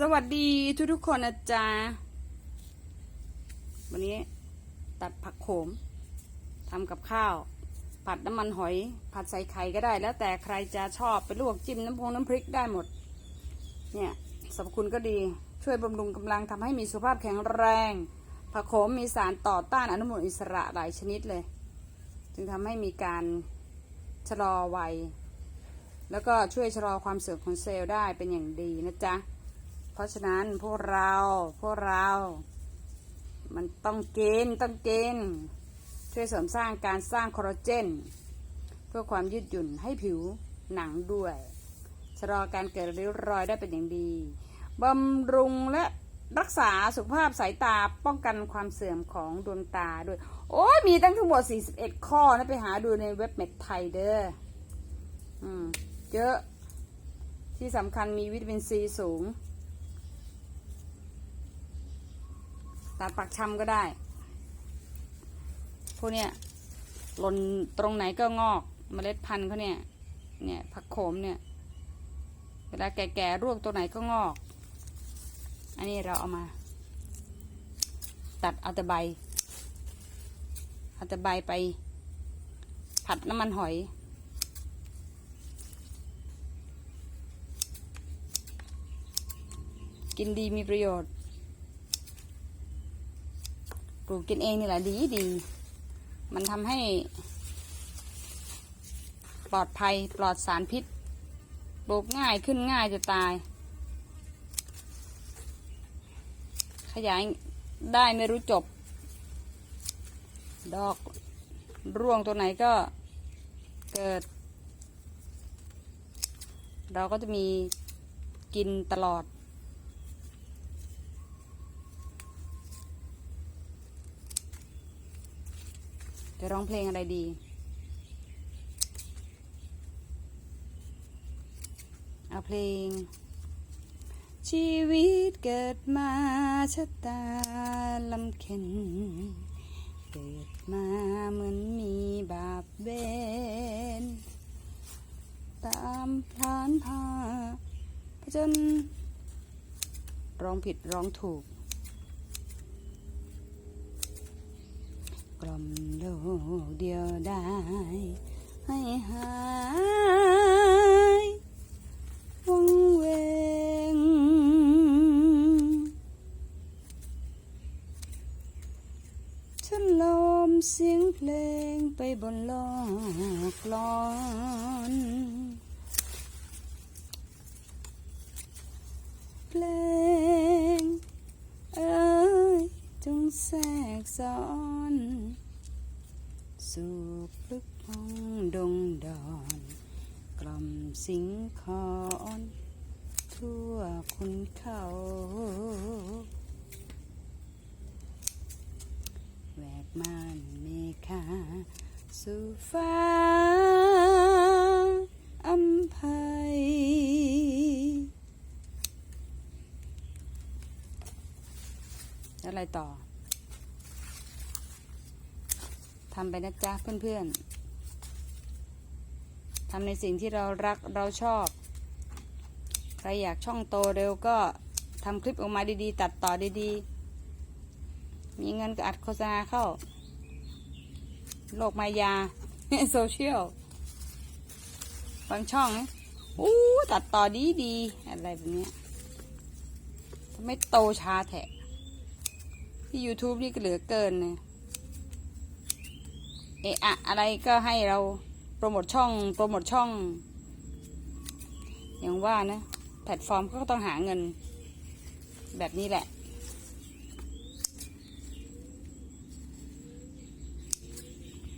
สวัสดีทุกทุกๆคนนะจ๊ะ วันนี้ตัดผักโขมทำกับข้าว ผัดน้ำมันหอย ผัดใส่ไข่ก็ได้ แล้วแต่ใครจะชอบไปลวกจิ้มน้ำพงน้ำพริกได้หมด เนี่ยสรรพคุณก็ดีช่วยบำรุงกำลังทำให้มีสุขภาพแข็งแรง ผักโขมมีสารต่อต้านอนุมูลอิสระหลายชนิดเลย จึงทำให้มีการชะลอวัย แล้วก็ช่วยชะลอความเสื่อมของเซลล์ได้เป็นอย่างดีนะจ๊ะ เพราะฉะนั้นพวกเราพวกเรา มันต้องกินต้องกิน ช่วยเสริมสร้างการสร้างคอลลาเจน เพื่อความยืดหยุ่นให้ผิวหนังด้วยชะลอการเกิดริ้วรอยได้เป็นอย่างดีบำรุงและรักษาสุขภาพสายตาป้องกันความเสื่อมของดวงตาด้วย โอ้ยมีตั้งทั้งหมด 41 ข้อนะไปหาดูในเว็บเม็ดไทยเด้ออืมเยอะ ที่สำคัญมีวิตามินซีสูง ตัดปักชำก็ได้ พวกเนี้ยหล่นตรงไหนก็งอกเมล็ดพันธุ์เขาเนี่ย เนี่ยผักโขมเนี่ย เวลาแก่ๆร่วงตัวไหนก็งอก อันนี้เราเอามา ตัดเอาแต่ใบ เอาแต่ใบไป ผัดน้ำมันหอย กินดีมีประโยชน์ ปลูกกินเองนี่แหละดีดี มันทำให้ ปลอดภัยปลอดสารพิษ ปลูกง่ายขึ้นง่ายจะตาย ขยายได้ไม่รู้จบ ดอกร่วงตัวไหนก็เกิด เราก็จะมีกินตลอด จะร้องเพลงอะไรดี เอาเพลง ชีวิตเกิดมาชะตาลำเข็น เกิดมาเหมือนมีบาปเวรตามพลานพาจนร้องผิดร้องถูก ล่อมโลกเดียวได้ ให้หายวังเวง ฉันลมเสียงเพลงไปบนโลกลอนเพลงเอ้ยจงแทรกซ้อน สู่พลึกพองดงดอน กล่อมสิงคอนทั่วคุณเขาแหวกม่านเมฆาสู่ฟ้าอัมภัยอะไรต่อ ทำไปนะจ๊ะเพื่อนๆทำในสิ่งที่เรารักเราชอบ ใครอยากช่องโตเร็วก็ทำคลิปออกมาดีๆ ตัดต่อดีๆ มีเงินก็อัดโฆษณาเข้า โลกมายา โซเชียลบางช่องอู้ตัดต่อดีดีๆอะไรแบบนี้ทำไมโตช้าแท้ที่ YouTube นี่ก็เหลือเกินเนี่ย เอะอะอะไรก็ให้เราโปรโมทช่องโปรโมทช่อง อย่างว่านะ แพลตฟอร์มเขาก็ต้องหาเงิน แบบนี้แหละ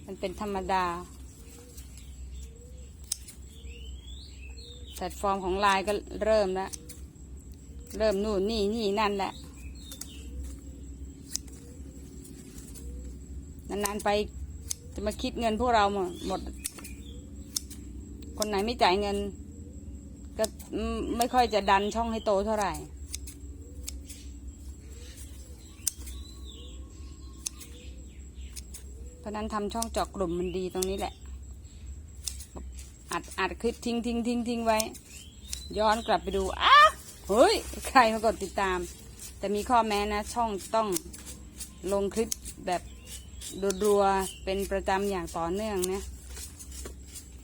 มันเป็นธรรมดา แพลตฟอร์มของไลน์ก็เริ่มแล้ว เริ่มนู่นนี่นี่นั่นแหละนานๆไป จะมาคิดเงินพวกเราหมด คนไหนไม่จ่ายเงิน ก็ไม่ค่อยจะดันช่องให้โตเท่าไหร่ เพราะนั้นทำช่องเจาะกลุ่มมันดีตรงนี้แหละ อัดอัดคลิปทิ้งทิ้งทิ้งทิ้งไว้ ย้อนกลับไปดูอ้าเฮ้ย ใครมากดติดตาม แต่มีข้อแม้นะ ช่องต้องลงคลิปแบบ รัวๆเป็นประจำอย่างต่อเนื่องนะ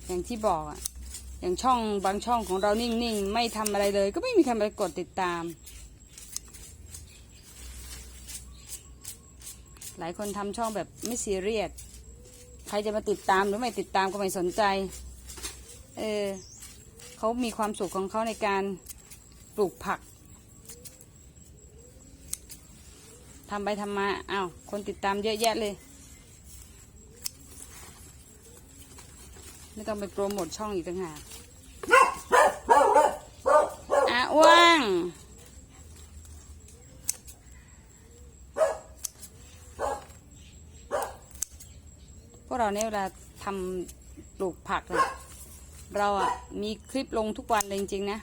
อย่างที่บอกอะอย่างช่องบางช่องของเรานิ่งๆ ไม่ทำอะไรเลย ก็ไม่มีใครไปกดติดตาม หลายคนทำช่องแบบไม่ซีเรียสใครจะมาติดตามหรือไม่ติดตามก็ไม่สนใจ เออเขามีความสุขของเขาในการปลูกผักทำไปทำมาอ้าว คนติดตามเยอะแยะเลย ไม่ต้องไปโปรโมทช่องอีกต่างหากอะว่างพวกเราเนี่ยเวลาทำปลูกผักเนี่ยเราอะมีคลิปลงทุกวันเลยจริงๆนะ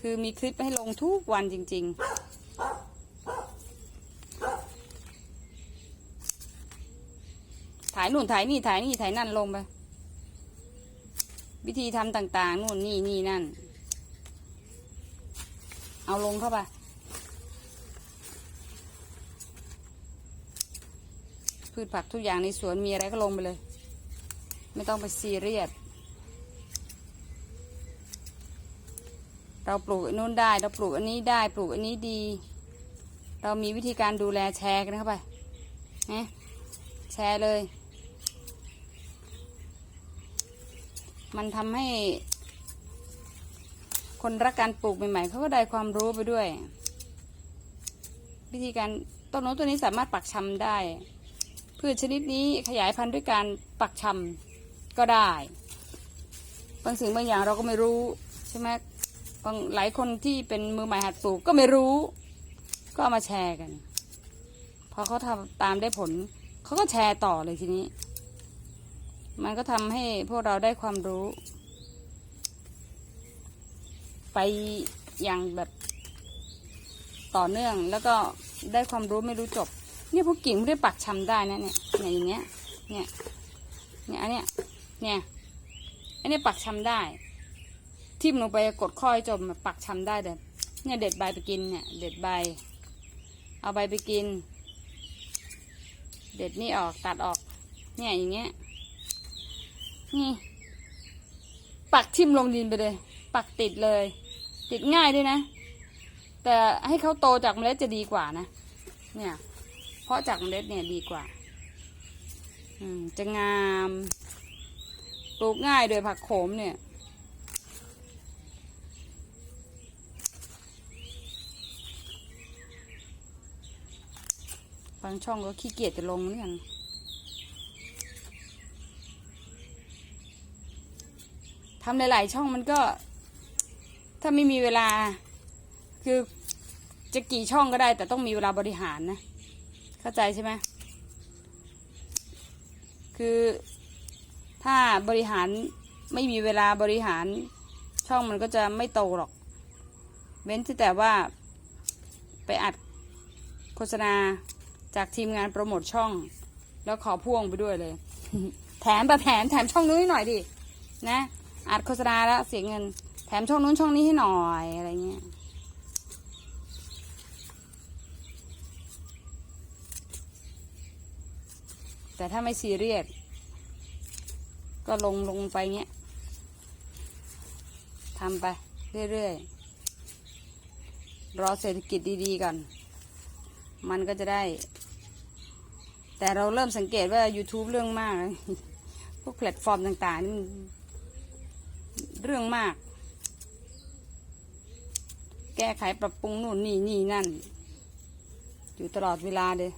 คือมีคลิปให้ลงทุกวันจริง ๆายนู่นถ่ายนี่ถ่ายนี่ถ่ายนั่นลงไปวิธีทำต่าง ๆ นู่นนี่นี่นั่น เอาลงเข้าไปพืชผักทุกอย่างในสวนมีอะไรก็ลงไปเลย ไม่ต้องไปซีเรียสเราปลูกนนู้นได้ เราปลูกอันนี้ได้ปลูกอันนี้ดี เรามีวิธีการดูแลแชร์กันเข้าไปนะแชร์เลย มันทำให้ คนรักการปลูกใหม่ๆเขาก็ได้ความรู้ไปด้วย วิธีการต้นโน้นต้นนี้สามารถปักชำได้ พืชชนิดนี้ขยายพันธุ์ด้วยการปักชำก็ได้บางสิ่งบางอย่างเราก็ไม่รู้ใช่ไหมบางหลายคนที่เป็นมือใหม่หัดปลูกก็ไม่รู้ ก็เอามาแชร์กันพอเขาทำตามได้ผลเขาก็แชร์ต่อเลยทีนี้ มันก็ทำให้พวกเราได้ความรู้ ไปอย่างแบบต่อเนื่องแล้วก็ได้ความรู้ไม่รู้จบ เนี่ยพวกกิ่งไม่ได้ปักชำได้นะเนี่ยเนี่ยอย่างเงี้ยเนี่ยเนี่ยอันเนี้ยเนี่ยอันนี้ปักชำได้ทิ่มลงไปกดข้อยจมปักชำได้เลยเนี่ยเด็ดใบไปกินเนี่ย เด็ดใบ เอาใบไปกิน เด็ดนี่ออกตัดออก เนี่ยอย่างเงี้ย นี่ ปักทิ่มลงดินไปเลย ปักติดเลย ติดง่ายด้วยนะ แต่ให้เขาโตจากเมล็ดจะดีกว่านะ เนี่ย เพราะจากเมล็ดเนี่ยดีกว่า อืม จะงาม ปลูกง่ายโดยผักโขมเนี่ยบางช่องก็ขี้เกียจจะลงเหมือนกัน ทำหลาย ๆ ช่องมันก็ ถ้าไม่มีเวลา คือจะกี่ช่องก็ได้ แต่ต้องมีเวลาบริหารนะ เข้าใจใช่ไหมคือถ้าบริหารไม่มีเวลาบริหารช่องมันก็จะไม่โตหรอก เว้นแต่ว่าไปอัดโฆษณาจากทีมงานโปรโมทช่อง แล้วขอพ่วงไปด้วยเลย แถมประแถมแถมช่องนู้นหน่อยดินะ อัดโฆษณาแล้วเสียเงิน แถมช่องนู้นช่องนี้ให้หน่อยอะไรเงี้ยแต่ถ้าไม่ซีเรียสก็ลงลงไปเงี้ยทำไปเรื่อยๆ รอเศรษฐกิจดีๆก่อน มันก็จะได้ แต่เราเริ่มสังเกตว่า YouTube เรื่องมาก พวกแพลตฟอร์มต่างๆนี่ เรื่องมาก แก้ไขปรับปรุงนู่นนี่นี่นั่น อยู่ตลอดเวลาเลย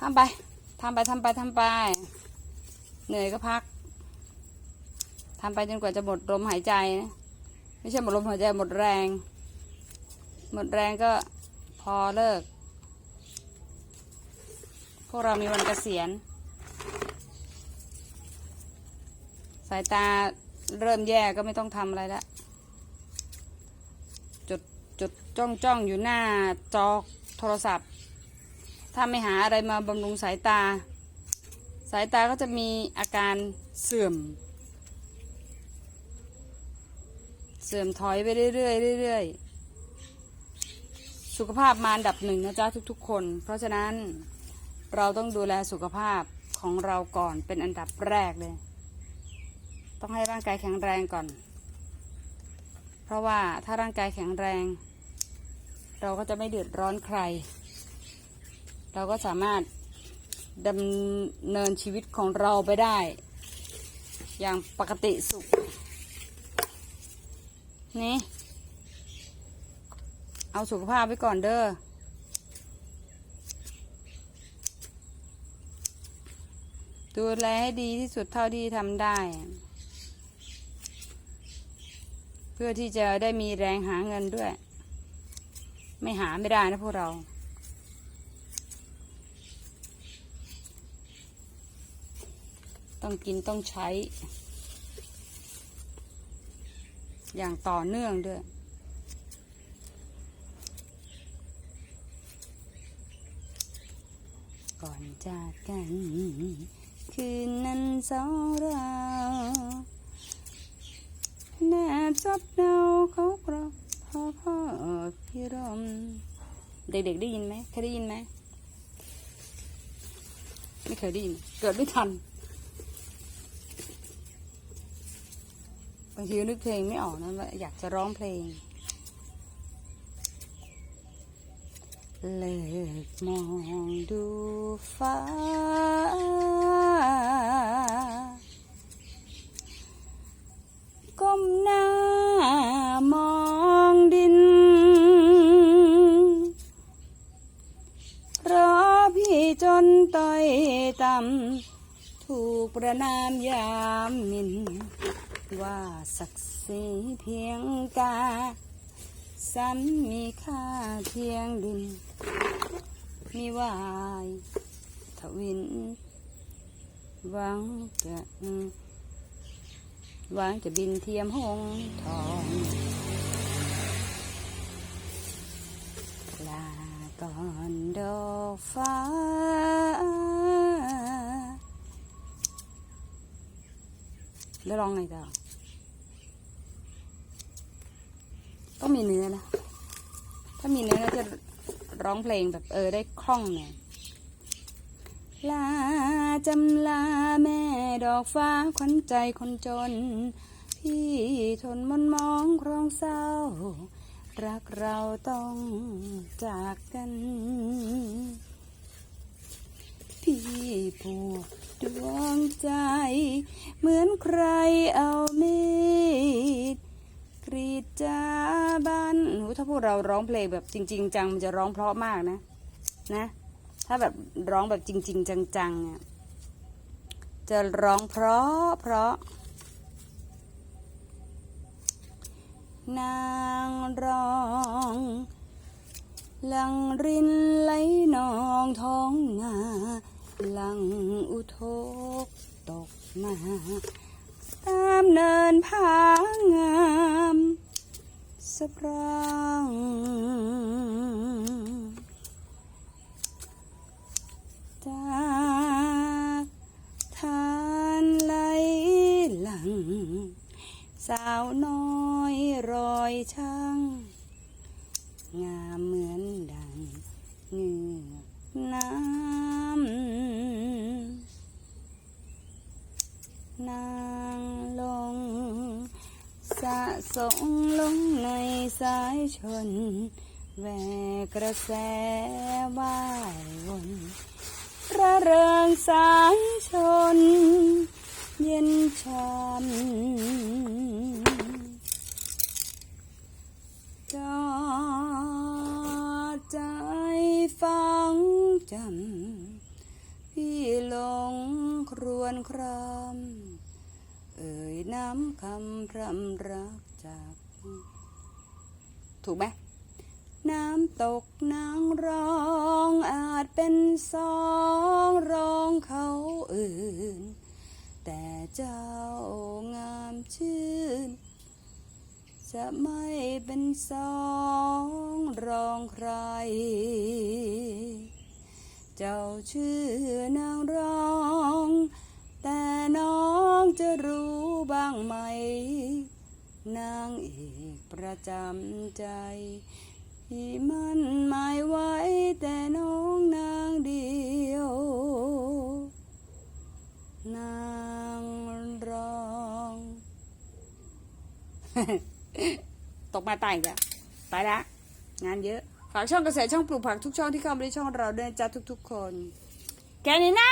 ทำไป ทำไป ทำไป ทำไป เหนื่อยก็พัก ทำไปจนกว่าจะหมดลมหายใจนะไม่ใช่หมดลมหายใจหมดแรง หมดแรงก็พอเลิก วกเรามีวันเกษียณ สายตาเริ่มแย่ก็ไม่ต้องทำอะไรละจดจดจ้องจ้องอยู่หน้าจอโทรศัพท์ ถ้าไม่หาอะไรมาบำรุงสายตา สายตาก็จะมีอาการเสื่อม เสื่อมถอยไปเรื่อยๆเรื่อยๆสุขภาพมาอันดับหนึ่งนะจ๊ะทุกๆคน เพราะฉะนั้น เราต้องดูแลสุขภาพของเราก่อนเป็นอันดับแรกเลย ต้องให้ร่างกายแข็งแรงก่อน เพราะว่าถ้าร่างกายแข็งแรง เราก็จะไม่เดือดร้อนใคร เราก็สามารถดำเนินชีวิตของเราไปได้ อย่างปกติสุข นี่ เอาสุขภาพไว้ก่อนเด้อ ดูแลให้ดีที่สุดเท่าที่ทำได้ เพื่อที่จะได้มีแรงหาเงินด้วย ไม่หาไม่ได้นะพวกเรา ต้องกินต้องใช้ อย่างต่อเนื่องด้วยก่อนจากกัน คืนนั้นสองเราแนบซับเนาเขากรอบพ่อพ่อพี่รมเด็กๆได้ยินไหมเคยได้ยินไหมไม่เคยได้ยิน เกิดไม่ทันบางทีนึกเพลงไม่ออกนะว่าอยากจะร้องเพลงเลิกมองดูฟ้า ประนามยามมิน ว่าศักดิ์ศรีเพียงกาสันมีค่าเพียงดิน มีวายทวินหวังจะหวังจะบินเทียมหงทองลาก่อนดอกฟ้า แล้วร้องไงต่อต้องมีเนื้อนะ ถ้ามีเนื้อจะร้องเพลงแบบเออได้คล่องหน่อยลาจำลาแม่ดอกฟ้าขวัญใจคนจน พี่ทนมนมองครองเศร้า รักเราต้องจากกัน พี่ผูก ดวงใจ เหมือนใครเอามีดกรีดจาบันโหถ้าพวกเราร้องเพลงแบบจริง ๆ จังมันจะร้องเพราะมากนะนะ ถ้าแบบร้องแบบจริง ๆ จังๆเนี่ยจะร้องเพราะเพราะ นางร้องหลังรินไหลนองท้องนา หลังอุทกตกมา ตามเนินผางามสะพรังจากทานไหลหลัง สาวน้อยรอยช่างงาม สงลงในสายชน แวกกระแสว่ายวนระเริงสายชน เย็นช่ำจอใจฟังจำพี่หลงครวนคราม น้ำคำพรำรักจาก ถูกไหมน้ำตกนางร้องอาจเป็นสองร้องเขาอื่น แต่เจ้างามชื่น จะไม่เป็นสองร้องใคร เจ้าชื่อนางร้อง แต่น้องจะรู้างไหม นางเอกประจำใจที่มันหมายไว้แต่น้องนางเดียว นางรองตกมาตายอีกแล้วตายละงานเยอะฝากช่องกระแสช่องปลูกผักทุกช่องที่เข้ามาในช่องเราด้วยนจ้าทุก ๆ คน แค่นี้นะ